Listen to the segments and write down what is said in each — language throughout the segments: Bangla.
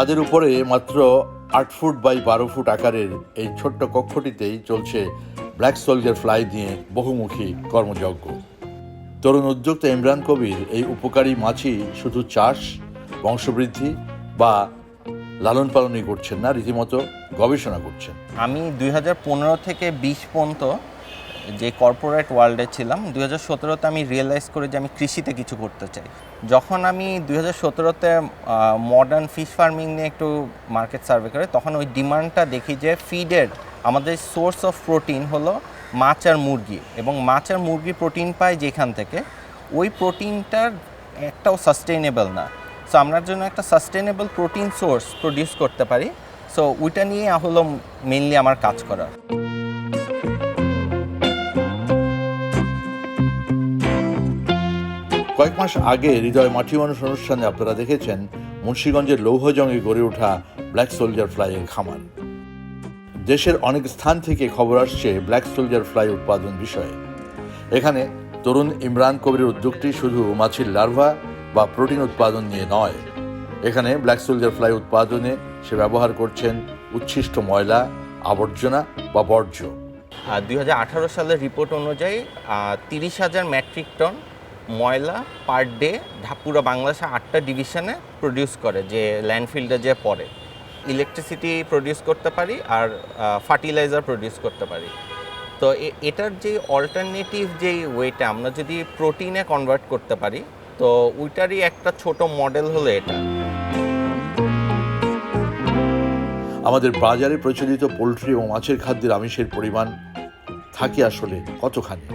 ছাদের উপরে মাত্র আট ফুট বাই বারো ফুট আকারের এই ছোট্ট কক্ষটিতেই চলছে ব্ল্যাক সোলজার ফ্লাই নিয়ে বহুমুখী কর্মযজ্ঞ। তরুণ উদ্যোক্তা ইমরান কবির এই উপকারী মাছি শুধু চাষ, বংশবৃদ্ধি বা লালন পালনই করছেন না, রীতিমতো গবেষণা করছেন। আমি দুই হাজার পনেরো থেকে বিশ পর্যন্ত যে কর্পোরেট ওয়ার্ল্ডে ছিলাম, দুই হাজার সতেরোতে আমি রিয়েলাইজ করি যে আমি কৃষিতে কিছু করতে চাই। যখন আমি দুই হাজার সতেরোতে মডার্ন ফিশ ফার্মিং নিয়ে একটু মার্কেট সার্ভে করে, তখন ওই ডিমান্ডটা দেখি যে ফিডের আমাদের সোর্স অফ প্রোটিন হলো মাছ আর মুরগি এবং মাছ আর মুরগি প্রোটিন পায় যেখান থেকে, ওই প্রোটিনটার একটাও সাস্টেইনেবল না। সো আমরা জন্য একটা সাস্টেইনেবল প্রোটিন সোর্স প্রডিউস করতে পারি। সো ওইটা নিয়ে হলো মেনলি আমার কাজ করা। কয়েক মাস আগে হৃদয় মাটি মানুষ অনুষ্ঠানে আপনারা দেখেছেন মুন্সীগঞ্জের লৌহজঙ্গে গড়ে ওঠা ব্ল্যাক সোলজার ফ্লাইয়ের খামার। দেশের অনেক স্থান থেকে খবর আসছে ব্ল্যাক সোলজার ফ্লাই উৎপাদন বিষয়ে। এখানে তরুণ ইমরান কবিরের উদ্যোগটি শুধু মাছির লার্ভা বা প্রোটিন উৎপাদন নিয়ে নয়, এখানে ব্ল্যাক সোলজার ফ্লাই উৎপাদনে সে ব্যবহার করছেন উচ্ছিষ্ট ময়লা, আবর্জনা বা বর্জ্য। দুই সালের রিপোর্ট অনুযায়ী তিরিশ হাজার মেট্রিক টন ময়লা পার ডে পুরো বাংলাদেশে আটটা ডিভিশনে প্রডিউস করে যে ল্যান্ডফিল্ডে যে পড়ে। ইলেকট্রিসিটি প্রডিউস করতে পারি আর ফার্টিলাইজার প্রডিউস করতে পারি। তো এটার যে অল্টারনেটিভ যেই ওয়েটা আমরা যদি প্রোটিনে কনভার্ট করতে পারি, তো ওইটারই একটা ছোট মডেল হলো এটা। আমাদের বাজারে প্রচলিত পোলট্রি এবং মাছের খাদ্যের আমিষের পরিমাণ থাকে আসলে কতখানি?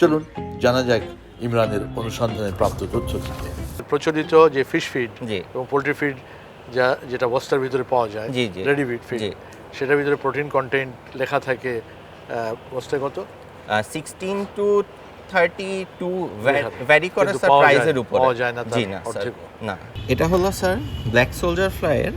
চলুন, জানা যাক ইমরানের অনুসন্ধানে প্রাপ্ত তথ্য থেকে। প্রচলিত যে ফিশ ফিড জি। এবং পোলট্রি ফিড যা যেটা বস্তার ভিতরে পাওয়া যায় জি, জি। রেডি ফিড ফিড সেটার ভিতরে প্রোটিন কন্টেন্ট লেখা থাকে বস্তায় কত? Sixteen to thirty two vary করে স্যার প্রাইজের উপর। পাওয়া যায় না জি না না। এটা হলো স্যার ব্ল্যাক সোলজার ফ্লাইয়ের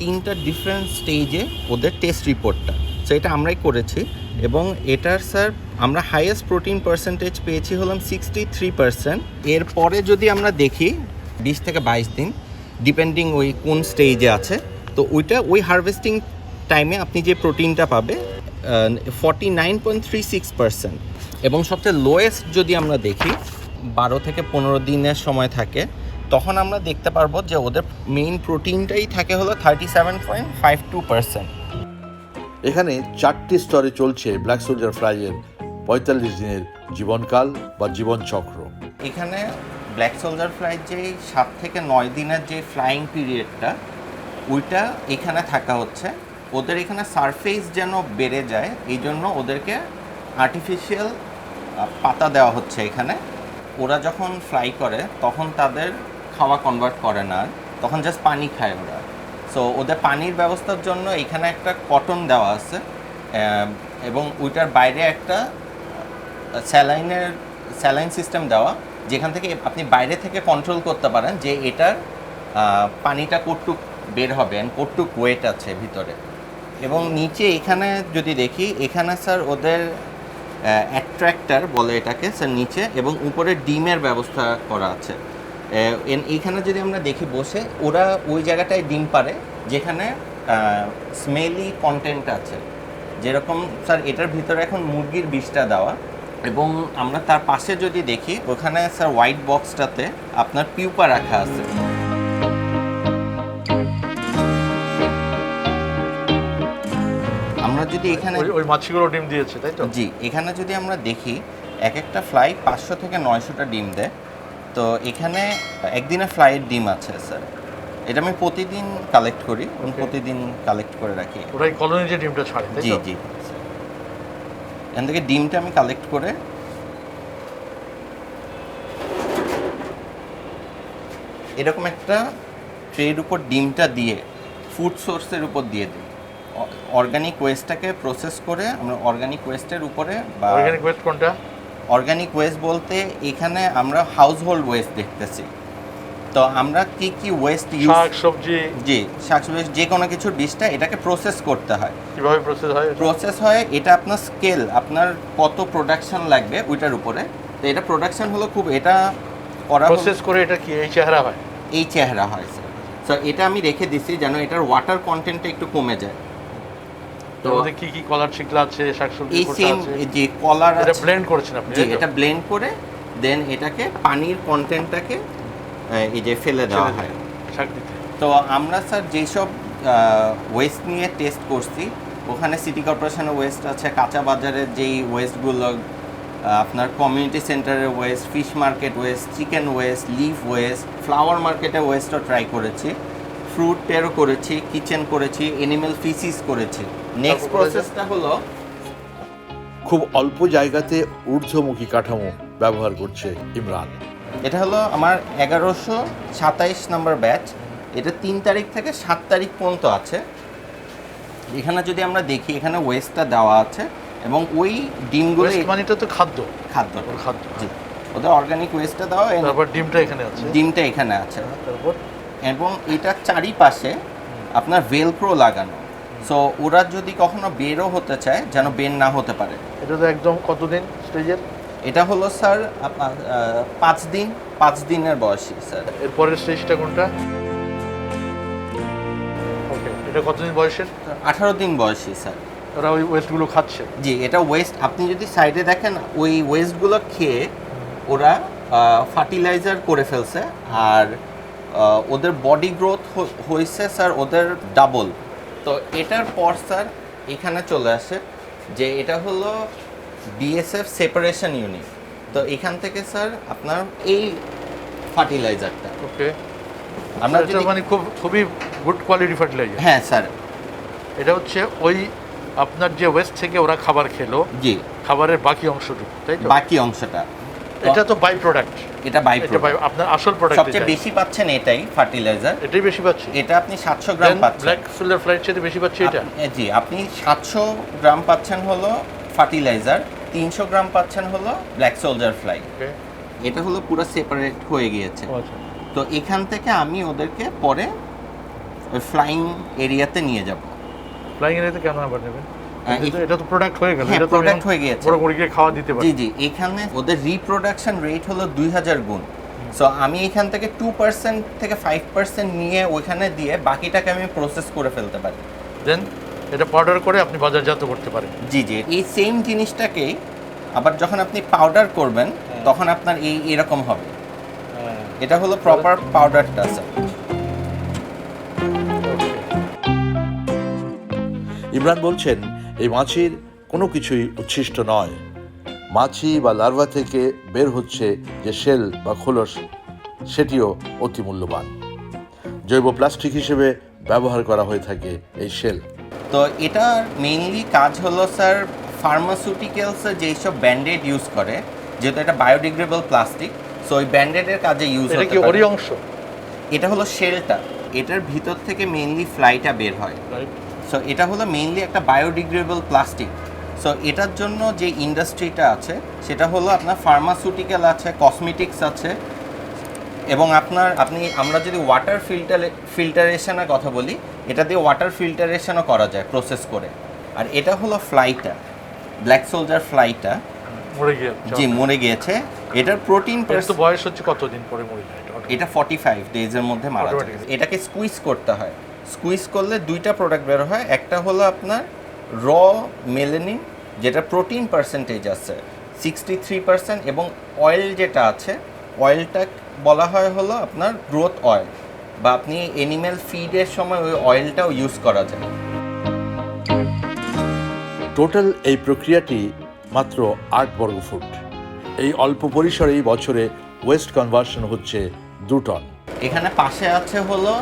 তিনটা ডিফারেন্ট স্টেজে ওদের টেস্ট রিপোর্টটা সো এটা আমরাই করেছি। এবং এটার স্যার আমরা হাইয়েস্ট প্রোটিন পার্সেন্টেজ পেয়েছি হলাম সিক্সটি থ্রি পার্সেন্ট এরপরে যদি আমরা দেখি, বিশ থেকে বাইশ দিন ডিপেন্ডিং ওই কোন স্টেজে আছে, তো ওইটা ওই হারভেস্টিং টাইমে আপনি যে প্রোটিনটা পাবে forty nine point three six percent এবং সবচেয়ে লোয়েস্ট যদি আমরা দেখি, বারো থেকে পনেরো দিনের সময় থাকে, তখন আমরা দেখতে পারব যে ওদের মেইন প্রোটিনটাই থাকে হলো thirty seven point five two percent এখানে চারটি স্তরে চলছে ব্ল্যাক সোলজার ফ্লাইয়ের পঁয়তাল্লিশ দিনের জীবনকাল বা জীবনচক্র। এখানে ব্ল্যাক সোলজার ফ্লাইট যে সাত থেকে নয় দিনের যে ফ্লাইং পিরিয়ডটা ওইটা এখানে থাকা হচ্ছে। ওদের এখানে সারফেস যেন বেড়ে যায় এই জন্য ওদেরকে আর্টিফিশিয়াল পাতা দেওয়া হচ্ছে এখানে। ওরা যখন ফ্লাই করে, তখন তাদের খাওয়া কনভার্ট করে না। তখন জাস্ট পানি খায় ওরা। সো ওদের পানির ব্যবস্থার জন্য এখানে একটা কটন দেওয়া আছে এবং ওইটার বাইরে একটা স্যালাইনের, স্যালাইন সিস্টেম দেওয়া, যেখান থেকে আপনি বাইরে থেকে কন্ট্রোল করতে পারেন যে এটার পানিটা কটুক বের হবে অ্যান্ড কটুক ওয়েট আছে ভিতরে। এবং নিচে এখানে যদি দেখি, এখানে স্যার ওদের অ্যাট্রাক্টার বলে এটাকে স্যার নিচে এবং উপরে ডিমের ব্যবস্থা করা আছে। এইখানে যদি আমরা দেখি বসে ওরা ওই জায়গাটায় ডিম পারে যেখানে স্মেলি কন্টেন্ট আছে। যেরকম স্যার এটার ভিতরে এখন মুরগির বিষটা দেওয়া এবং আমরা তার পাশে যদি দেখি ওখানে স্যার হোয়াইট বক্সটাতে আপনার পিউপা রাখা আছে। আমরা যদি এখানে ওই মাছিগুলো ডিম দিয়েছে তাই তো? জি এখানে যদি আমরা দেখি এক একটা ফ্লাই পাঁচশো থেকে নয়শোটা ডিম দেয়। তো এখানে একদিনে ফ্লাইয়ের ডিম আছে স্যার এটা আমি প্রতিদিন কালেক্ট করি Okay. প্রতিদিন কালেক্ট করে রাখি। ওরাই কলোনি যে ডিমটা ছাড়ে জি জি এখান থেকে ডিমটা আমি কালেক্ট করে এরকম একটা ট্রের উপর ডিমটা দিয়ে ফুড সোর্সের উপর দিয়ে দিই। অর্গানিক ওয়েস্টটাকে প্রসেস করে আমরা অর্গানিক ওয়েস্টের উপরে বা অর্গানিক ওয়েস্ট কোনটা? অর্গানিক ওয়েস্ট বলতে এখানে আমরা হাউস হোল্ড ওয়েস্ট দেখতেছি। তো আমরা কি কি ওয়েস্ট ইউজ শাক সবজি। জি শাকসবজি যে কোনো কিছু ডিশটা এটাকে প্রসেস করতে হয়। কীভাবে প্রসেস হয় প্রসেস হয় এটা আপনার স্কেল আপনার কত প্রোডাকশন লাগবে ওইটার উপরে। তো এটা প্রোডাকশন হলো খুব এটা করা প্রসেস করে এটা কি এই চেহারা হয়? এই চেহারা হয় স্যার সো এটা আমি রেখে দিছি যেন এটার ওয়াটার কন্টেন্টটা একটু কমে যায়। তো আমাদের কি কি কলার শিকলা আছে শাকসবজি এই সেম যে কলার এটা ব্লেন্ড করেছেন আপনি জি এটা ব্লেন্ড করে দেন এটাকে পানির কন্টেন্টটাকে এই যে ফেলে দেওয়া হয়। তো আমরা স্যার যেসব ওয়েস্ট নিয়ে টেস্ট করছি ওখানে সিটি কর্পোরেশনের ওয়েস্ট আছে কাঁচা বাজারের যেই ওয়েস্টগুলো আপনার কমিউনিটি সেন্টারের waste fish market waste chicken waste leave waste flower মার্কেটের ওয়েস্টও ট্রাই করেছি ফ্রুট টেরও করেছি কিচেন করেছি এনিম্যাল ফিসিস করেছি। নেক্সট প্রসেসটা হলো খুব অল্প জায়গাতে ঊর্ধ্বমুখী কাঠামো ব্যবহার করছে ইমরান। এটা হলো আমার এগারোশো সাতাইশ নম্বর ব্যাচ। এটা তিন তারিখ থেকে সাত তারিখ পর্যন্ত আছে। এখানে যদি আমরা দেখি এখানে ওয়েস্টটা দেওয়া আছে এবং ওই ডিমগুলো মানিটা তো খাদ্য। খাদ্য। খাদ্য। জি। ওদের অর্গানিক ওয়েস্টটা দেওয়া তারপর ডিমটা এখানে আছে। ডিমটা এখানে আছে। তারপর? এবং এটার চারিপাশে আপনার ভেলক্রো লাগানো। সো ওরা যদি কখনো বেরও হতে চায় যেন বের না হতে পারে। এটা তো একদম কতদিন স্টেজের? এটা হলো স্যার পাঁচ দিন পাঁচ দিনের বয়সী স্যার। এরপরের স্টেজটা কোনটা? ওকে এটা কতদিন বয়সের? আঠারো দিন বয়সী স্যার। ওরা ওই ওয়েস্টগুলো খাচ্ছে। জি এটা ওয়েস্ট। আপনি যদি সাইডে দেখেন ওই ওয়েস্টগুলো খেয়ে ওরা ফার্টিলাইজার করে ফেলছে। আর ওদের বডি গ্রোথ হয়েছে স্যার ওদের ডাবল। তো এটার পর স্যার এখানে চলে আসে যে এটা হলো বিএসএফ সেপারেশন ইউনিট তো এখান থেকে স্যার আপনার এই ফার্টিলাইজারটা ওকে। আমরা মানে খুব খুবই গুড কোয়ালিটি ফার্টিলাইজার হ্যাঁ স্যার। এটা হচ্ছে ওই আপনার যে ওয়েস্ট থেকে ওরা খাবার খেলো। জি। খাবারের বাকি অংশটুকু তাই তো? বাকি অংশটা। এটা তো বাই প্রোডাক্ট এটা বাই by- আপনার আসল প্রোডাক্ট সবচেয়ে বেশি পাচ্ছেন এটাই ফার্টিলাইজার এটাই বেশি পাচ্ছি। এটা আপনি সাতশো গ্রাম পাচ্ছেন। ব্ল্যাক ফিল্ডার ফ্লাইট চেয়ে বেশি পাচ্ছি এটা। জি আপনি সাতশো গ্রাম পাচ্ছেন হলো ফার্টিলাইজার তিনশো গ্রাম পাচ্ছেন হলো ব্ল্যাক সোলজার ফ্লাই এটা হলো পুরো সেপারেট হয়ে গিয়েছে। আচ্ছা। তো এখান থেকে আমি ওদেরকে পরে ফ্লাইং এরিয়াতে নিয়ে যাব। ফ্লাইং এরিয়াতে কেন আবার নেবেন? এটা তো- প্রোডাক্ট হয়ে গেল হ্যাঁ, এটা তো product হয়ে গিয়েছে। বড় মুরগিকে খাওয়া দিতে পারি। জি জি এখানে ওদের রিপ্রোডাকশন রেট হলো দুই হাজার গুণ। সো আমি এখান থেকে টু পার্সেন্ট থেকে ফাইভ পার্সেন্ট নিয়ে ওইখানে দিয়ে বাকিটাকে আমি প্রসেস করে ফেলতে পারি। দেন এটা পাউডার করে আপনি বাজারজাত করতে পারেন। জি জি এই সেম জিনিসটাকেই আবার যখন আপনি পাউডার করবেন তখন আপনার এই এরকম হবে। এটা হলো প্রপার পাউডারটা স্যার ইমরান বলছেন এই মাছির কোনো কিছুই উচ্ছিষ্ট নয়। মাছি বা লার্ভা থেকে বের হচ্ছে যে শেল বা খোলস সেটিও অতি মূল্যবান। জৈব প্লাস্টিক হিসেবে ব্যবহার করা হয়ে থাকে এই শেল। তো এটা মেইনলি কাজ হলো স্যার ফার্মাসিউটিক্যালসে যেসব ব্যান্ডেড ইউজ করে যেহেতু এটা বায়োডিগ্রেডেবল প্লাস্টিক সো ওই ব্যান্ডেডের কাজে ইউজ এটা কি হতে পারে। অংশ এটা হলো শেলটা। এটার ভিতর থেকে মেইনলি ফ্লাইটা বের হয়। সো এটা হলো মেইনলি একটা বায়োডিগ্রেডেবল প্লাস্টিক সো এটার জন্য যে ইন্ডাস্ট্রিটা আছে সেটা হলো আপনার ফার্মাসিউটিক্যাল আছে কসমেটিক্স আছে এবং আপনার আপনি আমরা যদি ওয়াটার ফিল্টার ফিল্টারেশনের কথা বলি এটা দিয়ে ওয়াটার ফিল্টারেশনও করা যায় প্রসেস করে। আর এটা হলো ফ্লাইটা ব্ল্যাক সোলজার ফ্লাইটা মরে জি মরে গিয়েছে। এটার প্রোটিন তো বয়স হচ্ছে কতদিন পরে মরে যায়? এটা? এটা ফর্টি ফাইভ ডেজের মধ্যে মারা যায় এটাকে স্কুইজ করতে হয়। স্কুইজ করলে দুইটা প্রোডাক্ট বের হয়। একটা হলো আপনার র মেলেনিন যেটা প্রোটিন পার্সেন্টেজ আছে সিক্সটি থ্রি পার্সেন্ট এবং অয়েল যেটা আছে অয়েলটা বলা হয় হলো আপনার গ্রোথ অয়েল বা আপনি এনিম্যাল ফিডের সময় ওই অয়েলটাও ইউজ করা যায়। টোটাল এই প্রক্রিয়াটি মাত্র আট বর্গফুট এই অল্প পরিসরেই বছরে ওয়েস্ট কনভার্সন হচ্ছে দু টন। এখানে পাশে আছে হলো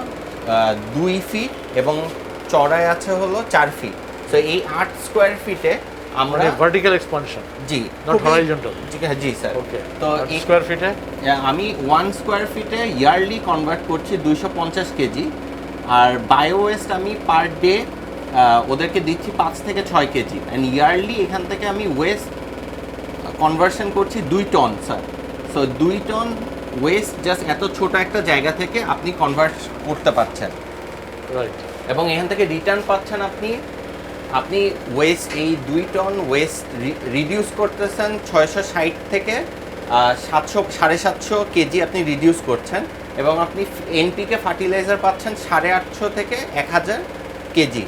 দুই ফিট এবং চড়ায় আছে হলো চার ফিট তো এই আট স্কোয়ার ফিটে আমরা মানে ভার্টিক্যাল এক্সপানশন জি Not খুবই- horizontal. জি হ্যাঁ, জি স্যার ওকে তো স্কোয়ার ফিটে আমি ওয়ান স্কোয়ার ফিটে ইয়ারলি কনভার্ট করছি দুইশো পঞ্চাশ কেজি আর বায়ো ওয়েস্ট আমি পার ডে ওদেরকে দিচ্ছি পাঁচ থেকে ছয় কেজি অ্যান্ড ইয়ারলি এখান থেকে আমি ওয়েস্ট কনভার্সন করছি দুই টন স্যার সো দুই টন ওয়েস্ট জাস্ট এত ছোট একটা জায়গা থেকে আপনি কনভার্ট করতে পারছেন। রাইট এবং এখান থেকে রিটার্ন পাচ্ছেন আপনি। আপনি ওয়েস্ট এই দুই টন ওয়েস্ট রিডিউস করতেছেন ছয়শো ষাট থেকে সাতশো সাড়ে সাতশো কেজি আপনি রিডিউস করছেন। এবং আপনি এনপিকে ফার্টিলাইজার পাচ্ছেন সাড়ে আটশো থেকে এক হাজার কেজি।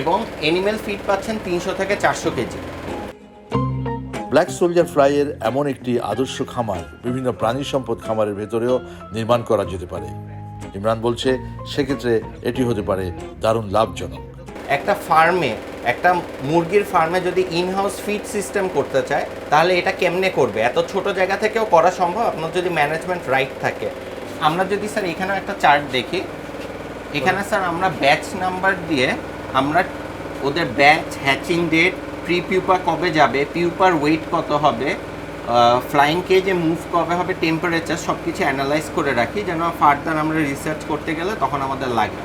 এবং এনিম্যাল ফিড পাচ্ছেন তিনশো থেকে চারশো কেজি। ব্ল্যাক সোলজার ফ্লাইয়ের এমন একটি আদর্শ খামার, বিভিন্ন প্রাণী সম্পদ খামারের ভেতরেও নির্মাণ করা যেতে পারে। ইমরান বলছে, সেক্ষেত্রে এটি হতে পারে দারুণ লাভজনক। একটা ফার্মে, একটা মুরগির ফার্মে যদি ইন হাউস ফিড সিস্টেম করতে চায়, তাহলে এটা কেমনে করবে? এত ছোট জায়গা থেকেও করা সম্ভব? আপনার যদি ম্যানেজমেন্ট রাইট থাকে। আমরা যদি স্যার এখানে একটা চার্ট দেখি। এখানে স্যার আমরা ব্যাচ নাম্বার দিয়ে আমরা ওদের batch hatching date pre pupa কবে যাবে পিউপার ওয়েট কত হবে ফ্লাইং কেজে মুভ কবে হবে টেম্পারেচার সব কিছু অ্যানালাইজ করে রাখি যেন ফার্দার আমরা রিসার্চ করতে গেলে তখন আমাদের লাগে।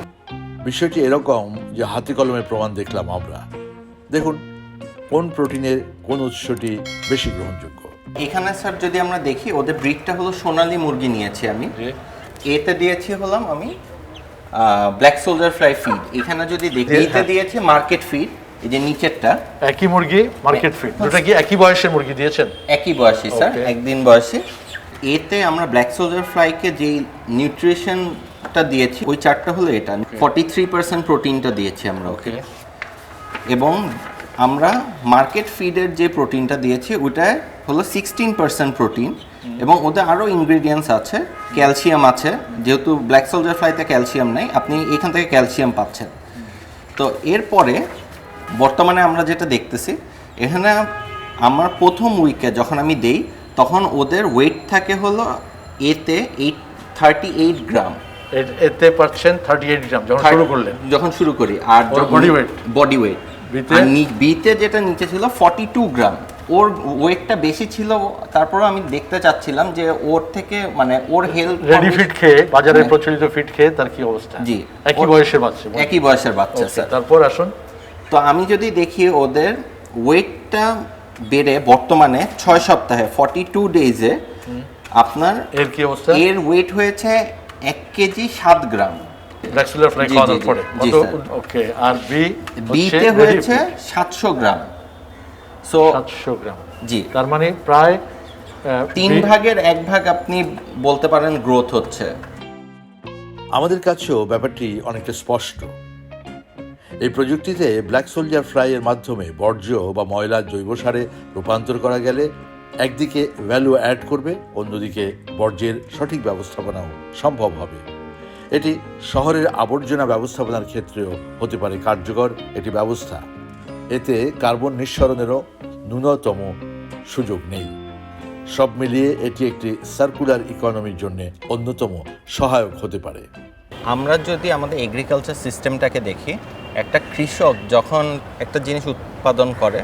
বিষয়টি এরকম যে হাতে কলমে প্রমাণ দেখলাম আমরা। দেখুন কোন প্রোটিনের কোন উৎসটি বেশি গ্রহণযোগ্য। এখানে স্যার যদি আমরা দেখি ওদের ব্রিডটা হলো সোনালী মুরগি নিয়েছি আমি। এতে দিয়েছি হলাম আমি ব্ল্যাক সোলজার ফ্লাই ফিড এখানে যদি দেখি হ্যাঁ। এতে দিয়েছি মার্কেট ফিড এই যে নিচেরটা একই মুরগি মার্কেট ফিড দুটা কি একই বয়সের মুরগি দিয়েছেন? একই বয়সী স্যার একদিন বয়সী। এতে আমরা ব্ল্যাক সোলজার ফ্লাইকে যেই নিউট্রিশনটা দিয়েছি ওই চারটা হলো এটা। ফর্টি থ্রি পার্সেন্ট প্রোটিনটা দিয়েছি আমরা ওকে এবং আমরা মার্কেট ফিডের যে প্রোটিনটা দিয়েছি ওটায় হলো সিক্সটিন পার্সেন্ট প্রোটিন এবং ওদের আরও ইনগ্রেডিয়েন্টস আছে ক্যালসিয়াম আছে। যেহেতু ব্ল্যাক সোলজার ফ্লাইতে ক্যালসিয়াম নেই আপনি এখান থেকে ক্যালসিয়াম পাচ্ছেন। তো এরপরে বর্তমানে আমরা যেটা দেখতেছি এখানে আমার প্রথম উইকে যখন আমি দেই তখন ওদের ওয়েট থাকে হলো এতে এইট থার্টি এইট গ্রাম এতে পাচ্ছেন থার্টি এইট গ্রাম যখন শুরু করলেন। যখন শুরু করি আর body weight? বডি ওয়েট আর বিতে যেটা নিচে ছিল ফর্টি টু গ্রাম। ওর ওয়েটটা বেশি ছিল তারপরে আমি দেখতে চাচ্ছিলাম যে ওর থেকে মানে ওর হেলথ রেডি ফিড খেয়ে বাজারে প্রচলিত ফিড খেয়ে তার কি অবস্থা? জি। একই বয়সের বাচ্চা একই বয়সের বাচ্চা স্যার। তারপর আসুন। তো আমি যদি দেখি ওদের ওয়েটটা বেড়ে বর্তমানে ছয় সপ্তাহে ফর্টি টু ডেজে আপনার এর কি অবস্থা? এর ওয়েট হয়েছে এক কেজি সাত গ্রাম। ফ্লাই খাওয়ানোর পরে। ওকে আর বি বিতে হয়েছে সাতশো গ্রাম। সো সাতশো গ্রাম। জি। তার মানে প্রায় তিন ভাগের এক ভাগ আপনি বলতে পারেন গ্রোথ হচ্ছে। আমাদের কাছেও ব্যাপারটি অনেকটা স্পষ্ট। এই প্রযুক্তিতে ব্ল্যাক সোলজার ফ্রাইয়ের মাধ্যমে বর্জ্য বা ময়লা জৈব সারে রূপান্তর করা গেলে একদিকে ভ্যালু অ্যাড করবে, অন্যদিকে বর্জ্যের সঠিক ব্যবস্থাপনাও সম্ভব হবে। এটি শহরের আবর্জনা ব্যবস্থাপনার ক্ষেত্রেও হতে পারে কার্যকর একটি ব্যবস্থা। এতে কার্বন নিঃসরণেরও ন্যূনতম সুযোগ নেই। সব মিলিয়ে এটি একটি সার্কুলার ইকোনমির জন্য অন্যতম সহায়ক হতে পারে। আমরা যদি আমাদের এগ্রিকালচার সিস্টেমটাকে দেখি একটা কৃষক যখন একটা জিনিস উৎপাদন করে,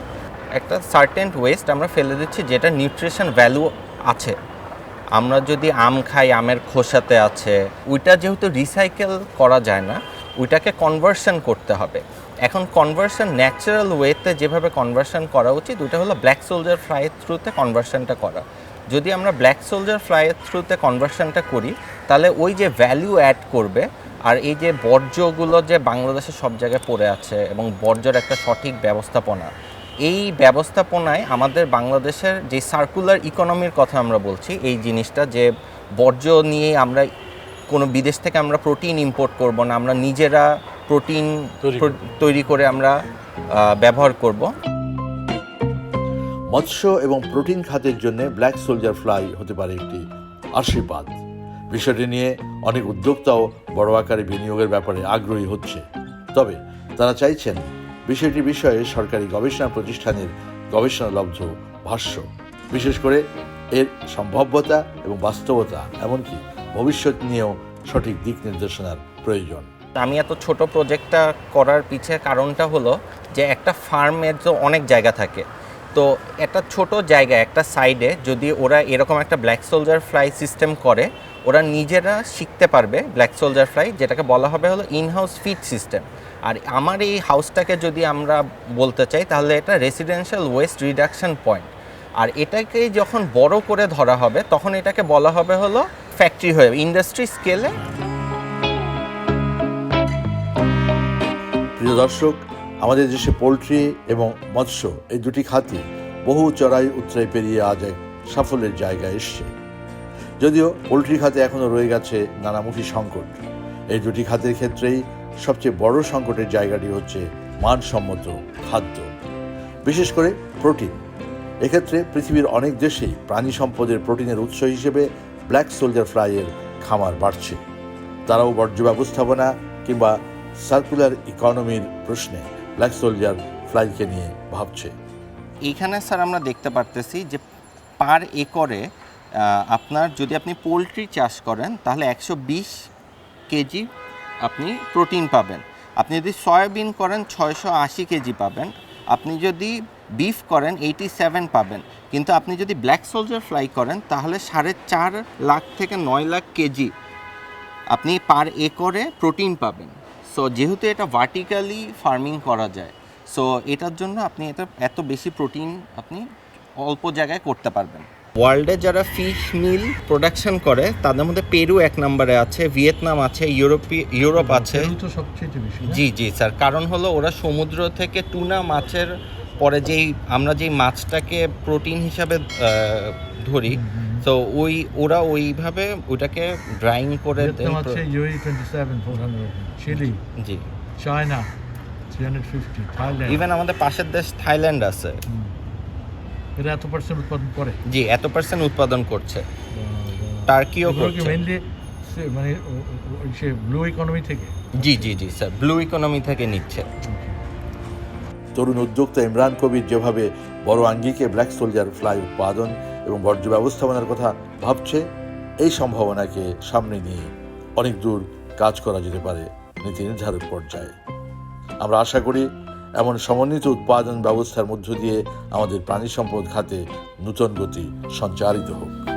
একটা সার্টেন ওয়েস্ট আমরা ফেলে দিচ্ছি যেটা নিউট্রিশন ভ্যালু আছে। আমরা যদি আম খাই, আমের খোসাতে আছে, ওইটা যেহেতু রিসাইকেল করা যায় না, ওইটাকে কনভার্সন করতে হবে। এখন কনভার্সন ন্যাচারাল ওয়েতে যেভাবে কনভার্সন করা উচিত, ওইটা হলো ব্ল্যাক সোলজার ফ্লাইয়ের থ্রুতে কনভার্সনটা করা। যদি আমরা ব্ল্যাক সোলজার ফ্লাইয়ের থ্রুতে কনভার্সনটা করি, তাহলে ওই যে ভ্যালু অ্যাড করবে আর এই যে বর্জ্যগুলো যে বাংলাদেশে সব জায়গায় পড়ে আছে এবং বর্জ্যর একটা সঠিক ব্যবস্থাপনা এই ব্যবস্থাপনায় আমাদের বাংলাদেশের যে সার্কুলার ইকোনমির কথা আমরা বলছি এই জিনিসটা যে বর্জ্য নিয়ে আমরা কোনো বিদেশ থেকে আমরা প্রোটিন ইম্পোর্ট করব না আমরা নিজেরা প্রোটিন তৈরি তৈরি করে আমরা ব্যবহার করব। মৎস্য এবং প্রোটিন খাতের জন্য ব্ল্যাক সোলজার ফ্লাই হতে পারে একটি আশীর্বাদ। বিষয়টি নিয়ে অনেক উদ্যোক্তাও বড় আকারে বিনিয়োগের ব্যাপারে আগ্রহী হচ্ছে। তবে তারা চাইছেন বিষয়টি বিষয়ে সরকারি গবেষণা প্রতিষ্ঠানের গবেষণালব্ধ ভাষ্য। বিশেষ করে এর সম্ভাব্যতা এবং বাস্তবতা, এমনকি ভবিষ্যৎ নিয়েও সঠিক দিক নির্দেশনার প্রয়োজন। আমি এত ছোট প্রজেক্টটা করার পিছে কারণটা হলো যে একটা ফার্মের তো অনেক জায়গা থাকে। তো একটা ছোট জায়গা একটা সাইডে যদি ওরা এরকম একটা ব্ল্যাক সোলজার ফ্লাই সিস্টেম করে ওরা নিজেরা শিখতে পারবে ব্ল্যাক সোলজার ফ্লাই যেটাকে বলা হবে হলো ইন হাউস ফিড সিস্টেম আর আমার এই হাউসটাকে যদি আমরা বলতে চাই, তাহলে এটা রেসিডেন্সিয়াল ওয়েস্ট রিডাকশন পয়েন্ট আর এটাকে যখন বড় করে ধরা হবে, তখন এটাকে বলা হবে হলো ফ্যাক্টরি হয়ে ইন্ডাস্ট্রি স্কেলে প্রিয় দর্শক, আমাদের দেশে পোলট্রি এবং মৎস্য এই দুটি খাতই বহু চড়াই উতরাই পেরিয়ে আজ এক সাফল্যের জায়গায় এসছে। যদিও পোলট্রি খাতে এখনও রয়ে গেছে নানামুখী সংকট। এই দুটি খাতের ক্ষেত্রেই সবচেয়ে বড় সংকটের জায়গাটি হচ্ছে মানসম্মত খাদ্য, বিশেষ করে প্রোটিন। এক্ষেত্রে পৃথিবীর অনেক দেশেই প্রাণী সম্পদের প্রোটিনের উৎস হিসেবে ব্ল্যাক সোলজার ফ্লাইয়ের খামার বাড়ছে। তারাও বর্জ্য ব্যবস্থাপনা কিংবা সার্কুলার ইকোনমির প্রশ্নে ব্ল্যাক সোলজার ফ্লাইকে নিয়ে ভাবছে। এখানে, স্যার, আমরা দেখতে পারতেছি যে পার একরে আপনার যদি আপনি পোলট্রি চাষ করেন, তাহলে একশো বিশ কেজি আপনি প্রোটিন পাবেন। আপনি যদি সয়াবিন করেন, ছয়শো আশি কেজি পাবেন। আপনি যদি বিফ করেন, এইটি সেভেন পাবেন। কিন্তু আপনি যদি ব্ল্যাক সোলজার ফ্লাই করেন, তাহলে সাড়ে চার লাখ থেকে নয় লাখ কেজি আপনি পার একরে প্রোটিন পাবেন। সো, যেহেতু এটা ভার্টিক্যালি ফার্মিং করা যায়, সো এটার জন্য আপনি এটা এত বেশি প্রোটিন আপনি অল্প জায়গায় করতে পারবেন। ওয়ার্ল্ডে যারা ফিশ মিল প্রোডাকশন করে তাদের মধ্যে পেরু এক নম্বরে আছে ভিয়েতনাম আছে ইউরোপি ইউরোপ আছে? জি জি স্যার। কারণ হলো ওরা সমুদ্র থেকে টুনা মাছের পরে যেই আমরা যেই মাছটাকে প্রোটিন হিসাবে ধরি তো ওই ওরা ওইভাবে ওইটাকে ড্রাইং করে জি। চায়না ইভেন আমাদের পাশের দেশ থাইল্যান্ড আছে। এরা এত পার্সেন্ট উৎপাদন করে। জি এত পার্সেন্ট উৎপাদন করছে। টার্কিও করছে। মেনলি মানে সে ব্লু ইকোনমি থেকে? জি জি জি স্যার ব্লু ইকোনমি থেকে নিচ্ছে। তরুণ উদ্যোক্তা ইমরান কবির যেভাবে বড় আঙ্গিকে ব্ল্যাক সোলজার ফ্লাই উৎপাদন এবং বর্জ্য ব্যবস্থাপনার কথা ভাবছে এই সম্ভাবনাকে সামনে নিয়ে অনেক দূর কাজ করা যেতে পারে নীতি নির্ধারক পর্যায়ে। আমরা আশা করি এমন সমন্বিত উৎপাদন ব্যবস্থার মধ্য দিয়ে আমাদের প্রাণী সম্পদ খাতে নূতন গতি সঞ্চারিত হোক।